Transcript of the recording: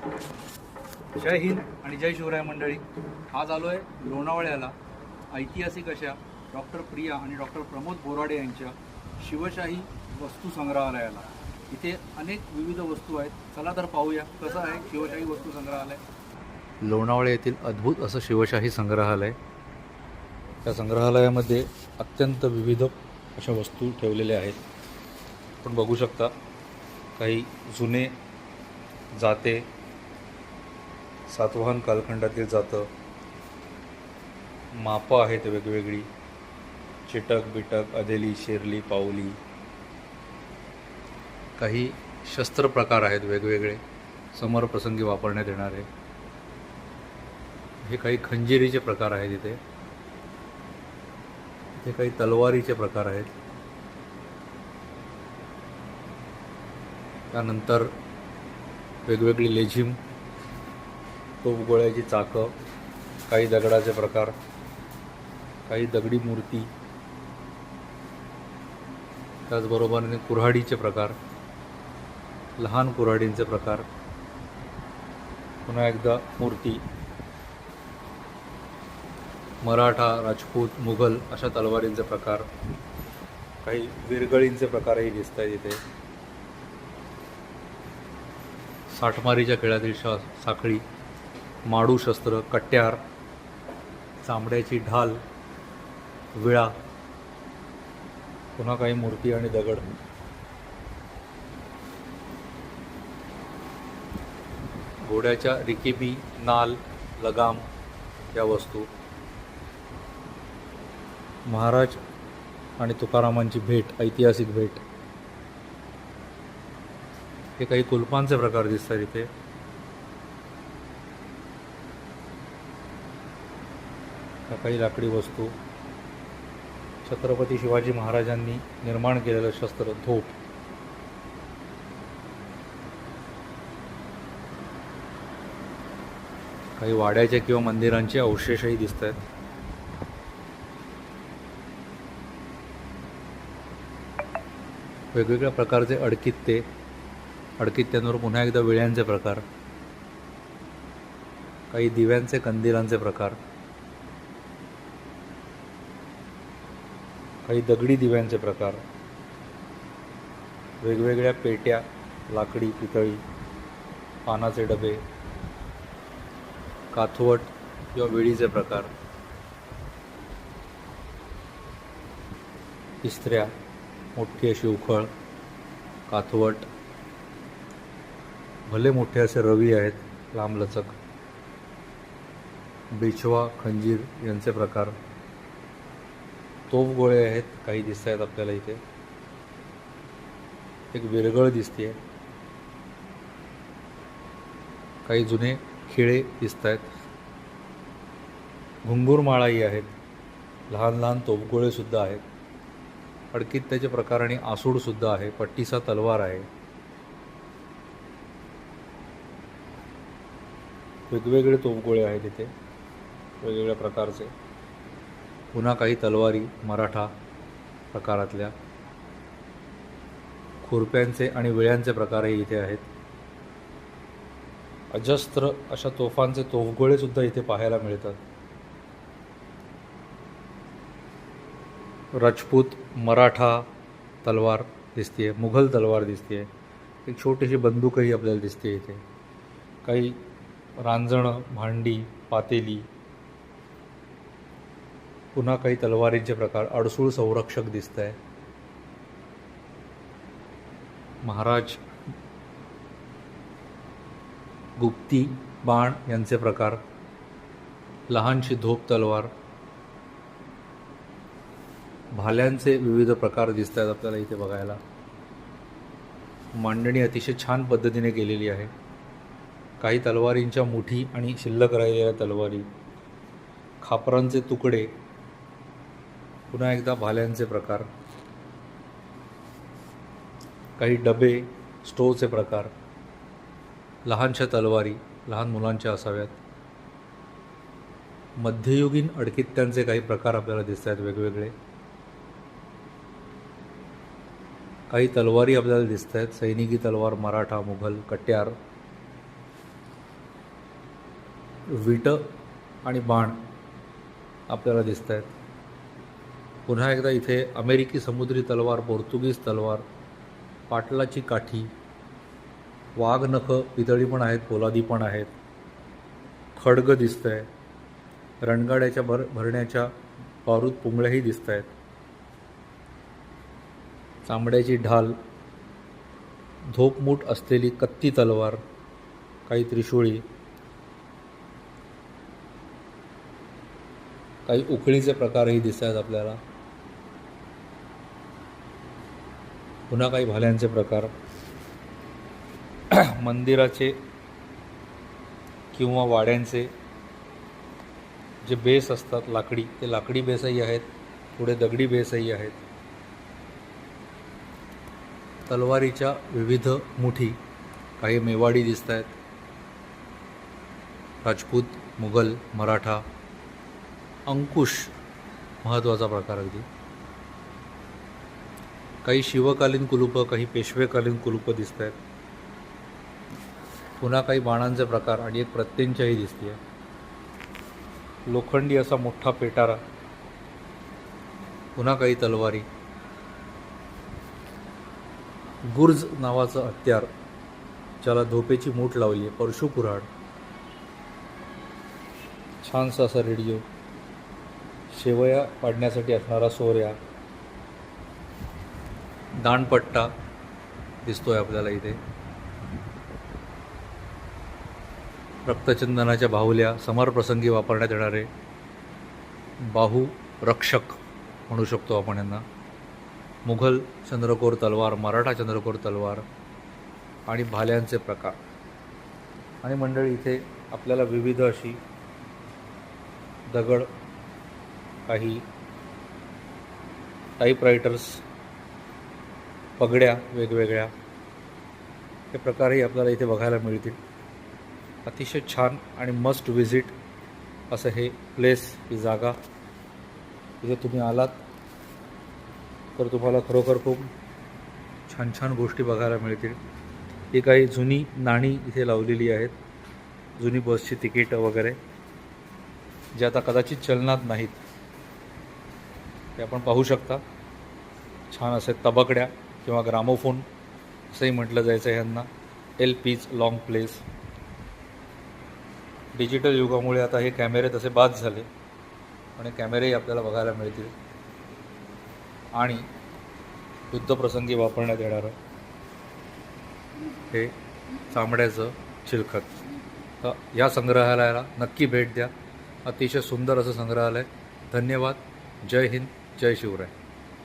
जय हिंद आणि जय शिवराय मंडळी. आज आलो आहे लोणावळ्याला. ऐतिहासिक अशा डॉक्टर प्रिया आणि डॉक्टर प्रमोद बोराडे यांच्या शिवशाही वस्तू संग्रहालयाला. इथे अनेक विविध वस्तू आहेत. चला तर पाहूया कसं आहे शिवशाही वस्तू संग्रहालय. लोणावळे येथील अद्भुत असं शिवशाही संग्रहालय. त्या संग्रहालयामध्ये अत्यंत विविध अशा वस्तू ठेवलेल्या आहेत. आपण बघू शकता काही जुने जाते सातवाहन कालखंडातील जातं. मापं आहेत वेगवेगळी. चिटक बिटक अदेली शेरली पाऊली. काही शस्त्र प्रकार आहेत वेगवेगळे समरप्रसंगी वापरण्यात येणारे. हे काही खंजिरीचे प्रकार आहेत इथे. इथे काही तलवारीचे प्रकार आहेत. त्यानंतर वेगवेगळी लेझिम तोफगोळ्याची चाकं काही दगडाचे प्रकार काही दगडी मूर्ती त्याचबरोबरीने कुऱ्हाडीचे प्रकार लहान कुऱ्हाडींचे प्रकार पुन्हा एकदा मूर्ती मराठा राजपूत मुघल अशा तलवारींचे प्रकार काही विरगळींचे प्रकारही दिसत आहेत इथे. साठमारीच्या खेळातील शा साखळी माडू शस्त्र कट्यार चांबड्याची ढाल विळा पुन्हा काही मूर्ती आणि दगड. घोड्याच्या रिकेबी नाल लगाम या वस्तू. महाराज आणि तुकारामांची भेट ऐतिहासिक भेट. हे काही कुलपांचे प्रकार दिसतात इथे. काही लाकडी वस्तू. छत्रपती शिवाजी महाराजांनी निर्माण केलेलं शस्त्र धोप. काही वाड्याचे किंवा मंदिरांचे अवशेषही दिसत आहेत वेगवेगळ्या प्रकारचे अडकित्ते. अडकित्त्यांवर पुन्हा एकदा विळ्यांचे प्रकार. काही दिव्यांचे कंदिलांचे प्रकार. काही दगडी दिव्यांचे प्रकार. वेगवेगळ्या पेट्या लाकडी पितळी पानाचे डबे काथवट किंवा विळीचे प्रकार. इस्त्र्या मोठी अशी उखळ काथवट. भले मोठे असे रवी आहेत लांबलचक बिछवा खंजीर यांचे प्रकार. तोफगोळे आहेत काही दिसत आहेत आपल्याला इथे. एक विरगळ दिसते काही जुने खिळे दिसत आहेत घुंगूरमाळाही आहेत. लहान लहान तोफगोळेसुद्धा सुद्धा आहेत. अडकित्त्याचे प्रकार आणि आसूडसुद्धा आहे. पट्टीसा तलवार आहे. वेगवेगळे तोफगोळे आहेत इथे. वेगवेगळ्या प्रकारचे. पुन्हा काही तलवारी मराठा प्रकारातल्या खुरप्यांचे आणि विळ्यांचे प्रकारही इथे आहेत. अजस्त्र अशा तोफांचे तोफगोळेसुद्धा इथे पाहायला मिळतात. राजपूत मराठा तलवार दिसते मुघल तलवार दिसते एक छोटीशी बंदूकही आपल्याला दिसते इथे. काही रांजणं भांडी पातेली पुन्हा काही तलवारींचे प्रकार. अडसूळ संरक्षक दिसत आहे महाराज गुप्ती बाण यांचे प्रकार. लहानशी धोप तलवार. भाल्यांचे विविध प्रकार दिसत आहेत आपल्याला इथे बघायला. मांडणी अतिशय छान पद्धतीने केलेली आहे. काही तलवारींच्या मुठी आणि शिल्लक राहिलेल्या तलवारी. खापरांचे तुकडे. पुन्हा एकदा भाल्यांचे प्रकार. काही डबे स्टोवचे प्रकार. लहानशा तलवारी लहान मुलांच्या असाव्यात. मध्ययुगीन अडकित्त्यांचे काही प्रकार आपल्याला दिसत आहेत वेगवेगळे. काही तलवारी आपल्याला दिसत आहेत सैनिकी तलवार मराठा मुघल कट्यार. विट आणि बाण आपल्याला दिसत आहेत पुन्हा एकदा इथे अमेरिकी समुद्री तलवार पोर्तुगीज तलवार पाटलाची काठी वाघनखं पितळी पण आहेत पोलादी पण आहेत. खडग दिसतं आहे रणगाड्याच्या भर भरण्याच्या बारूद पुंगळ्याही दिसत आहेत चांबड्याची ढाल धोपमूठ असलेली कत्ती तलवार काही त्रिशूळी काही उकळीचे प्रकारही दिसत आहेत आपल्याला. पुन्हा काही भाल्यांचे प्रकार. मंदिराचे किंवा वाड्यांचे जे बेस असतात लाकडी ते लाकडी बेसही आहेत पुढे दगडी बेसही आहेत. तलवारीच्या विविध मुठी काही मेवाडी दिसत आहेत राजपूत मुघल मराठा अंकुश महत्त्वाचा प्रकार अगदी. काही शिवकालीन कुलूपं काही पेशवेकालीन कुलूपं दिसत आहेत पुन्हा काही बाणांचे प्रकार आणि एक प्रत्यंच्याही दिसते आहे लोखंडी असा मोठा पेटारा. पुन्हा काही तलवारी. गुर्ज नावाचं हत्यार ज्याला धोपेची मूठ लावली आहे परशु कुऱ्हाड. छानसा असा रेडिओ. शेवया पाडण्यासाठी असणारा सोऱ्या दाणपट्टा दिसतोय आपल्याला इथे. रक्तचंदनाच्या बाहुल्या समरप्रसंगी वापरण्यात येणारे बाहू रक्षक म्हणू शकतो आपण यांना. मुघल चंद्रकोर तलवार मराठा चंद्रकोर तलवार आणि भाल्यांचे प्रकार. आणि मंडळी इथे आपल्याला विविध अशी दगड काही टाईपरायटर्स पगड्या वेगवेगळ्या. हे प्रकारही आपल्याला इथे बघायला मिळतील. अतिशय छान आणि मस्ट व्हिजिट असं हे प्लेस ही जागा. इथे तुम्ही आलात तर तुम्हाला खरोखर खूप छान छान गोष्टी बघायला मिळतील. ही काही जुनी नाणी इथे लावलेली आहेत. जुनी बसची तिकीटं वगैरे जे आता कदाचित चलनात नाहीत. ते आपण पाहू शकता. छान असे तबकड्या किंवा ग्रामोफोन असंही म्हटलं जायचं ह्यांना. L Ps long plays digital युगामुळे आता हे कॅमेरे तसे बाद झाले आणि कॅमेरेही आपल्याला बघायला मिळतील. आणि युद्धप्रसंगी वापरण्यात येणारं हे चामड्याचं चिलखत. तर या संग्रहालयाला नक्की भेट द्या. अतिशय सुंदर असं संग्रहालय. धन्यवाद. जय हिंद. जय शिवराय.